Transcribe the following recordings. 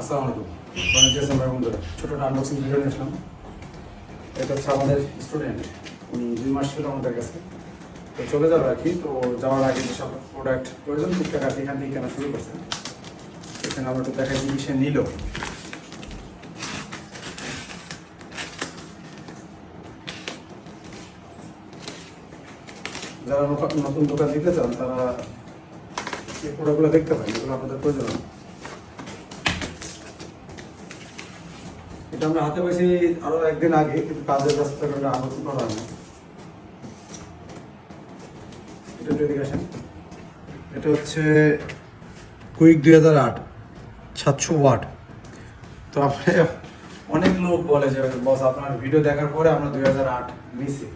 আসসালামু আলাইকুম unboxing video এটা হচ্ছে আমাদের স্টুডেন্ট উনি দুই মাস ছিল আমাদের কাছে। তো চলে যাবে আর কি, তো যাওয়ার আগে যেসব প্রোডাক্ট প্রয়োজন, টুকটাক আর এখান থেকে কেনা শুরু করছে। এখানে আমরা কি সে নিল। যারা নতুন দোকান দিতে চান, তারা এই প্রোডাক্টগুলো দেখতে পারেন, এগুলো আপনাদের প্রয়োজন। এটা আমরা হাতে পাইছি আরও একদিন আগে কিন্তু কাজের ব্যস্ততার কারণে আলোচনা করা এটা আসেন। এটা হচ্ছে কুইক দুই হাজার আট সাতশো ওয়াট। তো আপনি অনেক লোক বলে যে বস আপনার ভিডিও দেখার পরে আমরা দুই হাজার আট নিছি।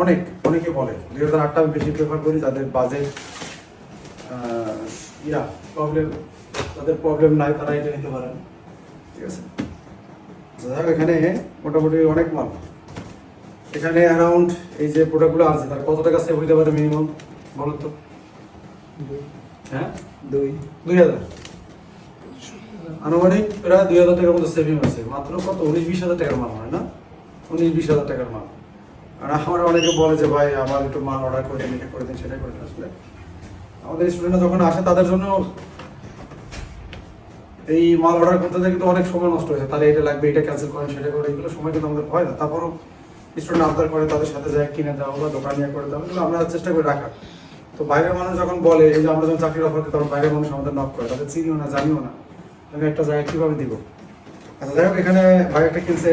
অনেক অনেকে বলে। দুই হাজার আটটা আমি বেশি প্রেফার করি যাদের বাজেট ইয়া প্রবলেম তাদের প্রবলেম নাই তারা এটা নিতে পারেন। ঠিক আছে? এখানে মোটামুটি অনেক মাল। এখানে অ্যারাউন্ড এই যে প্রোডাক্টগুলো আছে তার কত টাকা সেভ হইতে পারে মিনিমাম বলো তো। হ্যাঁ? দুই। দুই হাজার। আনুমানিক প্রায় দুই হাজার টাকার মতো সেভিং হয়েছে মাত্র কত? উনিশ বিশ হাজার টাকার মাল হয় না? উনিশ বিশ হাজার টাকার মাল। আর আমার অনেকে বলে যে ভাই আমার একটু মাল অর্ডার করে দিন এটা করে দিন সেটা করে দিন। আসলে আমাদের স্টুডেন্টরা যখন আসে তাদের জন্য এই মাল অর্ডার করতে যায় কিন্তু অনেক সময় নষ্ট হয়েছে। তাহলে এটা লাগবে, এটা ক্যান্সেল করেন, সেটা করে এগুলো সময় কিন্তু আমাদের হয় না। তারপরও স্টুডেন্ট আবদার করে তাদের সাথে যায়, কিনে দেওয়া বা দোকান নিয়ে করে দেওয়া আমরা চেষ্টা করে রাখার তো বাইরের মানুষ যখন বলে, এই যে আমরা যখন চাকরির অফার তখন বাইরের মানুষ আমাদের নক করে, তাদের চিনিও না, জানিও না। আমি একটা জায়গা কীভাবে দিব? আচ্ছা যাই হোক, এখানে ভাই একটা কিনছে।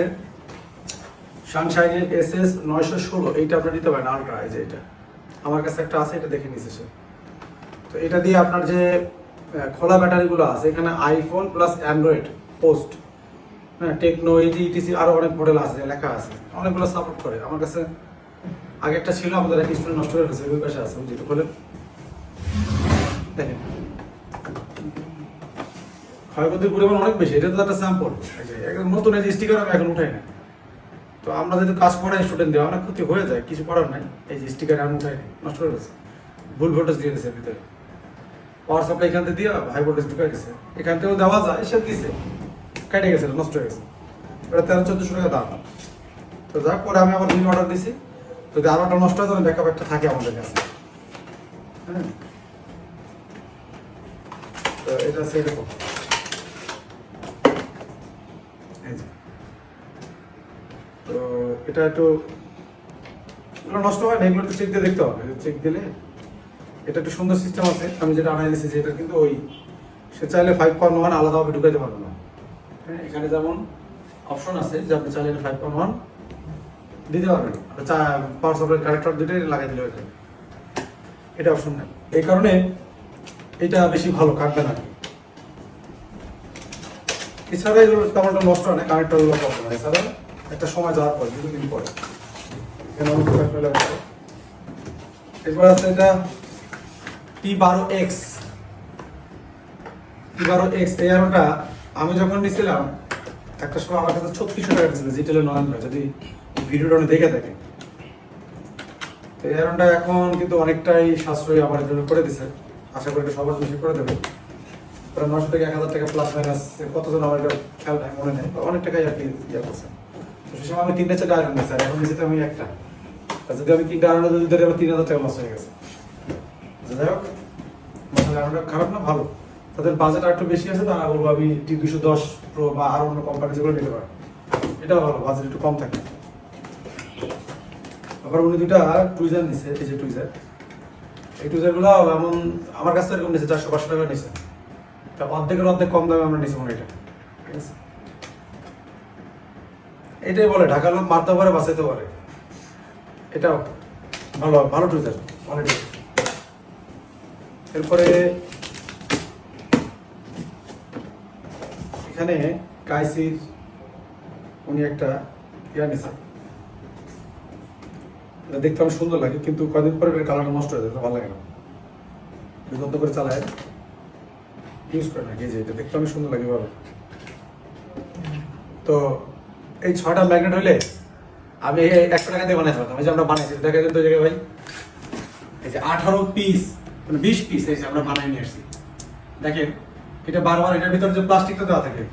সানশাইনের এস এস নয়শো ষোলো, এইটা আপনার নিতে পারেন আলট্রা এই যে এটা। আমার কাছে একটা আছে, এটা দেখে নিছে সে। তো এটা দিয়ে আপনার যে খোলা ব্যাটারিগুলো আছে। এখানে আইফোন প্লাস অ্যান্ড্রয়েড পোস্ট হ্যাঁ টেকনো এইটি ইটিসি আরও অনেক মডেল আছে, লেখা আছে। অনেকগুলো সাপোর্ট করে। আমার কাছে আগে একটা ছিল, আমাদের এক স্টুডেন্ট নষ্ট হয়ে গেছে, ওই পাশে আছে যেটা খোলেন দেখেন। ক্ষয়ক্ষতির পরিমাণ অনেক বেশি, এটা তো একটা স্যাম্পল নতুন, এই স্টিকার আমি এখন উঠাই না তো আমরা যদি কাজ করাই স্টুডেন্ট দেওয়া অনেক ক্ষতি হয়ে যায়, কিছু করার নাই। এই স্টিকার আমি উঠাই নষ্ট হয়ে গেছে। ভুল ভোল্টেজ দিয়ে দিয়েছে ভিতরে। পাওয়ার সাপ্লাই এখান থেকে দিয়ে হাই ভোল্টেজ ঢুকে গেছে এখান থেকেও দেওয়া যায় সে দিছে। কেটে গেছে, নষ্ট হয়ে গেছে। এটা তেরো টাকা দাম। তো যাক, পরে আমি আবার অর্ডার দিছি। যদি নষ্ট হয় ব্যাকআপ একটা থাকে আমাদের কাছে। হ্যাঁ? এটা তো এটা একটু নষ্ট হয় না, এগুলো চেক দিয়ে দেখতে হবে। চেক দিলে এটা একটু সুন্দর সিস্টেম আছে। আমি যেটা আনাই দিয়েছি এটা কিন্তু ওই, সে চাইলে ফাইভ পয়েন্ট ওয়ান আলাদাভাবে ঢুকাইতে পারবে না। হ্যাঁ এখানে যেমন অপশন আছে যে আপনি চাইলে ফাইভ পয়েন্ট ওয়ান দিতে পারবেন। পাওয়ার সাপ্লাই কানেক্টর দুটোই লাগাই দিলে এখানে এটা অপশন নেই। এই কারণে এটা বেশি ভালো কাটবে না। এছাড়া এগুলো তেমন একটা নষ্ট হয় না কানেক্টরগুলো প্রবলেম হয় এছাড়া একটা সময় যাওয়ার পর দুদিন পরে। এরপর আছে এটা আমি যখন নিছিলাম, একটা সময় আমার কাছে ছত্রিশশো টাকা ছিল জিটেলের নয়নটা যদি ভিডিওটা উনি দেখে থাকেন। তো এই এখন কিন্তু অনেকটাই সাশ্রয়ী আমার জন্য করে দিছে। আশা করি সবার বেশি করে দেবে। প্রায় নশো থেকে এক হাজার টাকা প্লাস মাইনাস কতজন আমার এটা খেয়াল নাই, মনে নেই অনেক টাকাই আর কি ইয়ে করছে। তো সে সময় আমি তিনটা চারটা আয়রন নিয়েছি এখন নিয়েছি আমি একটা। যদি আমি তিনটা আয়রন যদি আমার তিন হাজার টাকা লস হয়ে গেছে। যাই হোক আয়রনটা খারাপ না, ভালো। তাদের বাজেট আর একটু বেশি আছে, তারা বলব আমি টি দুশো দশ প্রো বা আরও অন্য কোম্পানি যেগুলো নিতে পারে এটাও ভালো বাজেট একটু কম থাকে। আবার উনি দুটা টুইজার নিছে, এই যে টুইজার এই টুইজারগুলো এমন, আমার কাছ এরকম নিছে, চারশো পাঁচশো টাকা নিছে। তা অর্ধেকের অর্ধেক কম দামে আমরা নিছি মনে এটা ঠিক আছে? এটাই বলে ঢাকা লোক মারতে পারে, বাঁচাইতে পারে। এটাও ভালো ভালো টুইজার কোয়ালিটি এরপরে এখানে কাইসির উনি একটা ইয়া নিছে। দেখতে অনেক সুন্দর লাগে, কিন্তু কয়দিন পরে কালারটা নষ্ট হয়ে যায় ভালো লাগে না। বিগত করে চালায়। ইউজ করে না যে এটা দেখতে অনেক সুন্দর লাগে ভালো তো এই ছটা ম্যাগনেট হইলে আমি একশো টাকা দিয়ে বানাইতে পারতাম এই যে আমরা বানাইছি দেখা জায়গায় ভাই। এই যে আঠারো পিস মানে বিশ পিস এই যে আমরা বানাই নিয়ে আসছি। দেখেন, এটা বারবার এটার ভিতরে যে প্লাস্টিকটা দেওয়া থাকে?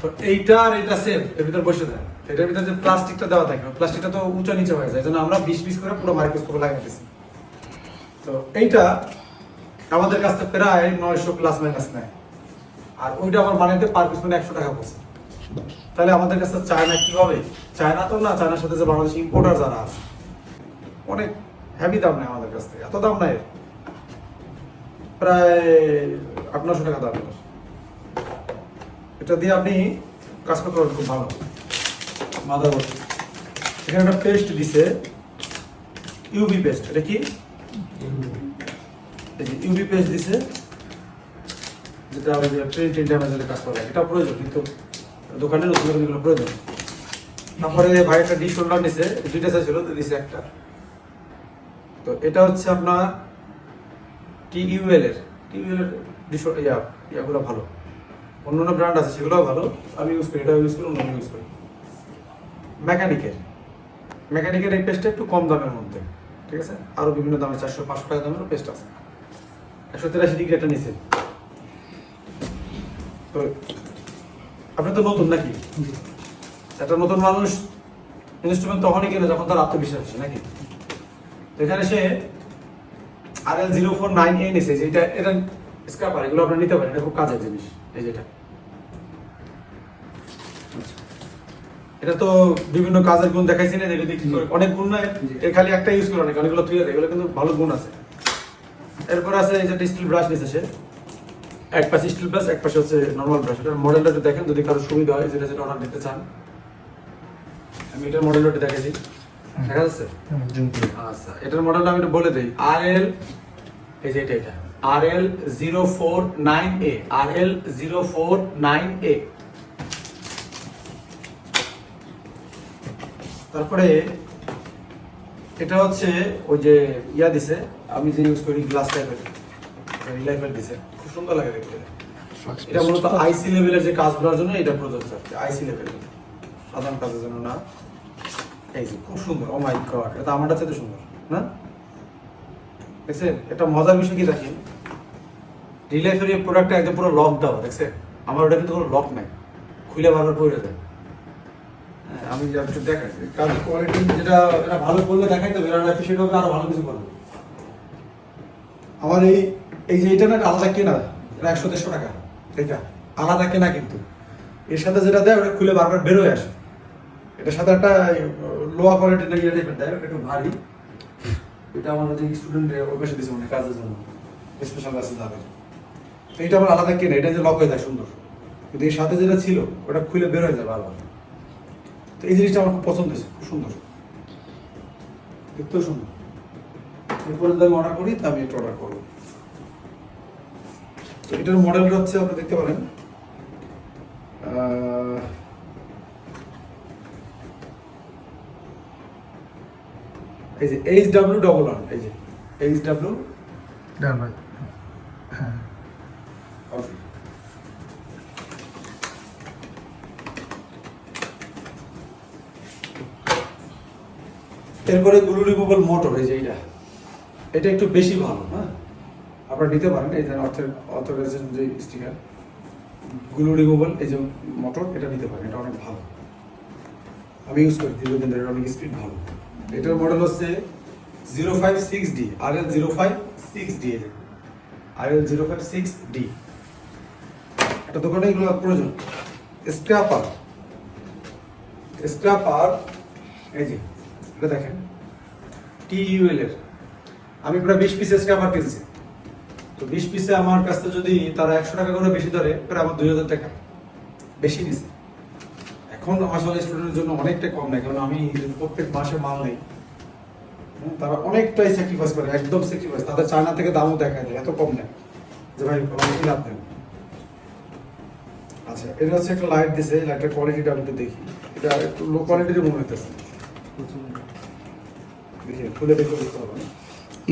তো এইটা আর এটা সেম এর ভিতর বসে যায়। এটার ভিতরে যে প্লাস্টিকটা দেওয়া থাকে প্লাস্টিকটা তো উঁচা নিচে হয়ে যায় জন্য আমরা বিশ পিস করে পুরো মাইক্রোস্কোপে লাগাইতেছি তো এইটা আমাদের কাছ প্রায় নয়শো প্লাস মাইনাস নেয়। আর ওইটা আমার বানাইতে পার পিস মানে একশো টাকা পড়ছে। তাহলে আমাদের কাছে চায়না কি হবে চায়না তো না, চায়নার সাথে যে বাংলাদেশ ইম্পোর্টার যারা আছে, অনেক হেভি দাম নেয় কাছ থেকে। এত দাম নেয় প্রায় আট নশো টাকা দাম। এটা দিয়ে আপনি কাজ করতে পারবেন খুব ভালো। মাদারবোর্ড এখানে একটা পেস্ট দিছে। ইউবি পেস্ট এটা কি? ইউবি পেস্ট দিছে। যেটা প্রিন্ট কাজ করে। এটা প্রয়োজন, কিন্তু দোকানে নতুন নতুন এগুলো প্রয়োজন। তারপরে ভাই একটা ডিশ হোল্ডার নিছে। দুইটা চাইছিল দিছে একটা। তো এটা হচ্ছে আপনার টিইউএল এর টিইউএল এর ইয়া ইয়াগুলো ভালো। অন্য অন্য ব্র্যান্ড আছে সেগুলোও ভালো। আমি ইউজ করি এটা ইউজ করি অন্য ইউজ করি। মেকানিকের মেকানিকের এই পেস্টটা একটু কম দামের মধ্যে ঠিক আছে? আরও বিভিন্ন দামের চারশো পাঁচশো টাকা দামের পেস্ট আছে। একশো তিরাশি ডিগ্রি একটা নিচে। তো আপনি তো নতুন নাকি? একটা নতুন মানুষ ইনস্ট্রুমেন্ট তখনই কিনে যখন তার আত্মবিশ্বাস আছে নাকি? এখানে সে R L zero four nine A নিছে যেটা এটা স্ক্রাপার এগুলো আপনি নিতে পারেন এটা খুব কাজের জিনিস এই যেটা। এটা তো বিভিন্ন কাজের গুণ দেখাইছি না দিয়ে কি করে। অনেক গুণ নাই এর খালি একটা ইউজ করে অনেক অনেকগুলো তুই এগুলো কিন্তু ভালো গুণ আছে। এরপর আছে এই যে স্টিল ব্রাশ নিছে সে। এক পাশে স্টিল ব্রাশ এক পাশে হচ্ছে নর্মাল ব্রাশ এটার মডেলটা একটু দেখেন যদি কারও সুবিধা হয় যেটা যেটা অর্ডার দিতে চান। আমি এটার মডেলটা দেখাইছি দেখা যাচ্ছে? আচ্ছা এটার মডেলটা আমি একটু বলে দিই। আর এল এই যে এটা এটা। R L zero four nine A R L zero four nine A তারপরে এটা হচ্ছে ওই যে ইয়া দিছে আমি যে ইউজ করি গ্লাস টাইপের রিলাইফেল দিছে। খুব সুন্দর লাগে দেখতে। এটা মূলত আইসি লেভেলের যে কাজগুলোর জন্য এটা প্রযোজ্য। আইসি লেভেল সাধারণ কাজের জন্য না। এই যে খুব সুন্দর ও মাই গড এটা আমারটা সুন্দর না? দেখছেন এটা মজার বিষয় কি দেখেন? রিলাইফের এই প্রোডাক্টটা একদম পুরো লক দেওয়া দেখছেন? আমার ওটা কিন্তু কোনো লক নাই খুলে পড়ে যায়। হ্যাঁ, আমি একটু দেখাই কোয়ালিটি যেটা এটা ভালো করলে দেখাই তো সেটা আরও ভালো কিছু করবে আমার এই এই যে এটা না আলাদা কেনা এটা একশো দেড়শো টাকা এটা আলাদা কেনা কিন্তু। এর সাথে যেটা দেয় ওটা খুলে বারবার বেরোয় আসে। এটার সাথে একটা লোয়া কোয়ালিটি না ইয়ে টাইপের দেয় একটু ভারী। এটা আমার যে স্টুডেন্ট ওই পাশে দিয়েছে মানে কাজের জন্য। স্পেশাল ক্লাসে যাবে। এটা আমার আলাদা কেনা, এটা যে লক হয়ে যায়, সুন্দর। কিন্তু এর সাথে যেটা ছিল, ওটা খুলে বের হয়ে যায় বারবার। তো এই জিনিসটা আমার খুব পছন্দ হয়েছে, খুব সুন্দর। দেখতেও সুন্দর। এরপরে যদি আমি অর্ডার করি, তা আমি এটা অর্ডার করব। তো এটার মডেলটা হচ্ছে, আপনি দেখতে পারেন। এই যে এইচ ডাব্লিউ ডবল ওয়ান এই যে এইচ ডাব্লিউ ভাই হ্যাঁ। এরপরে গ্লু রিমুভাল মোটর এই যে এইটা। এটা একটু বেশি ভালো হ্যাঁ? আপনারা নিতে পারেন এই যে অর্থের অথরাইজেশন যে স্টিকার গ্লু রিমুভাল এই যে মোটর এটা নিতে পারেন এটা অনেক ভালো। আমি ইউজ করি দীর্ঘদিন ধরে অনেক স্পিড ভালো। এটার মডেল হচ্ছে zero five six D R L zero five six D L R L zero five six D একটা দোকানে এগুলো প্রয়োজন। স্ক্র্যাপার স্ক্র্যাপার এই যে, এটা দেখেন টিইউএল এর। আমি প্রায় বিশ পিস স্ক্র্যাপার কিনছি। তো বিশ পিসে আমার কাছ যদি তারা একশো টাকা করে বেশি ধরে, প্রায় আমার দুই হাজার টাকা। বেশি নিছে। এখন আসলে স্টুডেন্টের জন্য অনেকটা কম নেয় কারণ আমি প্রত্যেক মাসে মাল নেই। হ্যাঁ, তারা অনেকটাই স্যাক্রিফাইস করে একদম স্যাক্রিফাইস তাদের চায়না থেকে দামও দেখা যায় এত কম নেয় যে ভাই আমার কি লাভ নেই। আচ্ছা এটা হচ্ছে একটা লাইট দিছে লাইটের কোয়ালিটিটা আমি একটু দেখি। এটা একটু লো কোয়ালিটির মনে হইতেছে। দেখি খুলে দেখে বুঝতে পারবেন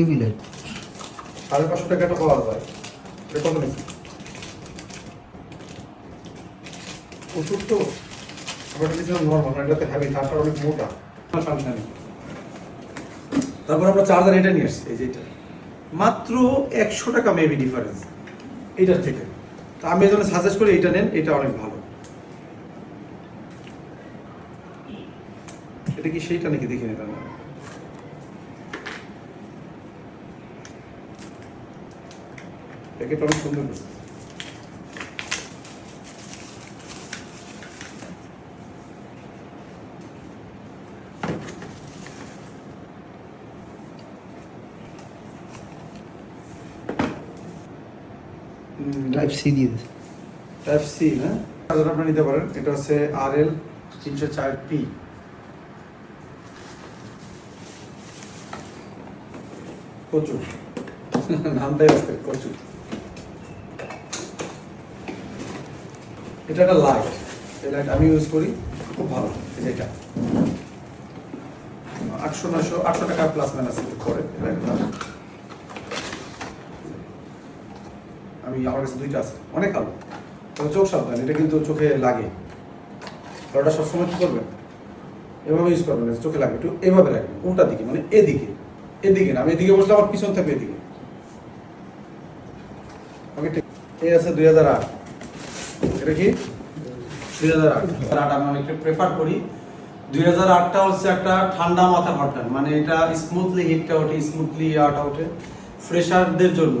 ইভি লাইট সাড়ে পাঁচশো টাকাটা পাওয়া যায়। এটা কত নিচ্ছে? ওষুধ তো। হ্যাভি তারপর আমরা চার্জার এটা নিয়ে আসছি, এই যে এটা। মাত্র একশো টাকা মেবি ডিফারেন্স এইটার থেকে। তো আমি এই সাজেস্ট করি এটা নেন, এটা অনেক ভালো। এটা কি সেইটা নাকি দেখে নিলাম না প্যাকেট অনেক সুন্দর করছে। হুম, টাইপ সি দিয়ে দিস। টাইপ সি না চার্জার আপনি নিতে পারেন। এটা হচ্ছে আর এল তিনশো চার পি কচু। নামটাই আছে কচু। এটা একটা লাইট এই লাইট আমি ইউজ করি খুব ভালো। এটা। আটশো নশো আটশো টাকা প্লাস মাইনাস করে এই লাইটটা। আমি আমার কাছে দুইটা আছে অনেক আলো। তবে চোখ সাবধান, এটা কিন্তু চোখে লাগে। ওটা সবসময় কি করবেন? এভাবে ইউজ করবেন চোখে লাগবে। একটু এভাবে লাগবে উল্টা দিকে মানে এদিকে। এদিকে না, আমি এদিকে বসলে আমার পিছন থাকবে এদিকে। ওকে ঠিক। এই আছে দুই হাজার আট। এটা কি? দুই হাজার আট। আট আমি অনেকটা প্রেফার করি। দুই হাজার আটটা হচ্ছে একটা ঠান্ডা মাথা হটগান মানে এটা স্মুথলি হিটটা ওঠে স্মুথলি আটা ওঠে। ফ্রেশারদের জন্য।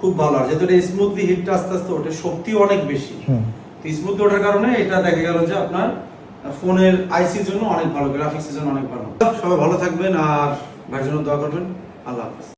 খুব ভালো। আর যেহেতু এটা স্মুথলি হিটটা আস্তে আস্তে ওঠে শক্তি অনেক বেশি। তো স্মুথলি ওঠার কারণে এটা দেখা গেল যে আপনার ফোনের আইসির জন্য অনেক ভালো গ্রাফিক্সের জন্য অনেক ভালো। সবাই ভালো থাকবেন আর ভাইয়ের জন্য দোয়া করবেন। আল্লাহ হাফেজ।